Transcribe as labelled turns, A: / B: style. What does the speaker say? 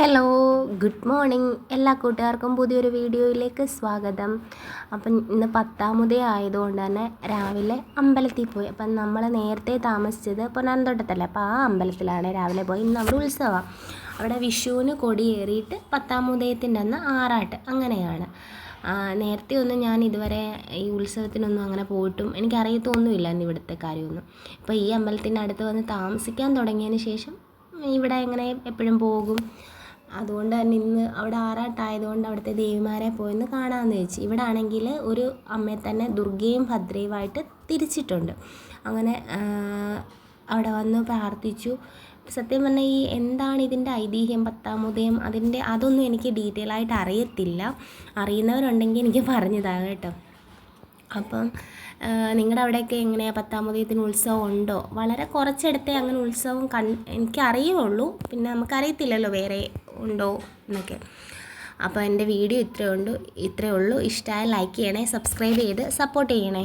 A: Hello good morning എല്ലാ കൂട്ടുകാർക്കും പുതിയൊരു വീഡിയോയിലേക്ക് സ്വാഗതം. അപ്പം ഇന്ന് പത്താമതേ ആയതുകൊണ്ട് തന്നെ രാവിലെ അമ്പലത്തിൽ പോയി. അപ്പം നമ്മൾ നേരത്തെ താമസിച്ചത് പൊന്നാനന്തോട്ടത്തല്ലേ? അപ്പോൾ ആ അമ്പലത്തിലാണ് രാവിലെ പോയി. ഇന്ന് അവിടെ ഉത്സവം. അവിടെ വിഷുവിന് കൊടിയേറിയിട്ട് പത്താമുദയത്തിന്റെ അന്ന് ആറാട്ട്. അങ്ങനെയാണ്. നേരത്തെ ഒന്നും ഞാൻ ഇതുവരെ ഈ ഉത്സവത്തിനൊന്നും അങ്ങനെ പോയിട്ടും എനിക്കറിയത്തൊന്നുമില്ല ഇവിടുത്തെ കാര്യമൊന്നും. ഇപ്പോൾ ഈ അമ്പലത്തിന്റെ അടുത്ത് വന്ന് താമസിക്കാൻ തുടങ്ങിയതിന് ശേഷം ഇവിടെ എങ്ങനെ എപ്പോഴും പോകും? അതുകൊണ്ട് തന്നെ ഇന്ന് അവിടെ ആറാട്ടായതുകൊണ്ട് അവിടുത്തെ ദേവിമാരെ പോയെന്ന് കാണാമെന്ന് വെച്ച് ഇവിടെ ആണെങ്കിൽ ഒരു അമ്മയെ തന്നെ ദുർഗയും ഭദ്രയുമായിട്ട് തിരിച്ചിട്ടുണ്ട്. അങ്ങനെ അവിടെ വന്ന് പ്രാർത്ഥിച്ചു. സത്യം പറഞ്ഞാൽ ഈ എന്താണ് ഇതിന്റെ ഐതിഹ്യം പത്താമുദയം അതിന്റെ അതൊന്നും എനിക്ക് ഡീറ്റെയിൽ ആയിട്ട് അറിയത്തില്ല. അറിയുന്നവരുണ്ടെങ്കിൽ എനിക്ക് പറഞ്ഞു കേട്ടോ. അപ്പം നിങ്ങളുടെ അവിടെയൊക്കെ എങ്ങനെയാണ് പത്താമതയത്തിന് ഉത്സവം ഉണ്ടോ? വളരെ കുറച്ചിടത്തെ അങ്ങനെ ഉത്സവം കൺ എനിക്കറിയുള്ളൂ. പിന്നെ നമുക്കറിയത്തില്ലല്ലോ വേറെ ഉണ്ടോ എന്നൊക്കെ. അപ്പോൾ എന്റെ വീഡിയോ ഇത്രയേ ഉള്ളൂ ഇത്രയേ ഉള്ളൂ. ഇഷ്ടമായ ലൈക്ക് ചെയ്യണേ സബ്സ്ക്രൈബ് ചെയ്ത് സപ്പോർട്ട് ചെയ്യണേ.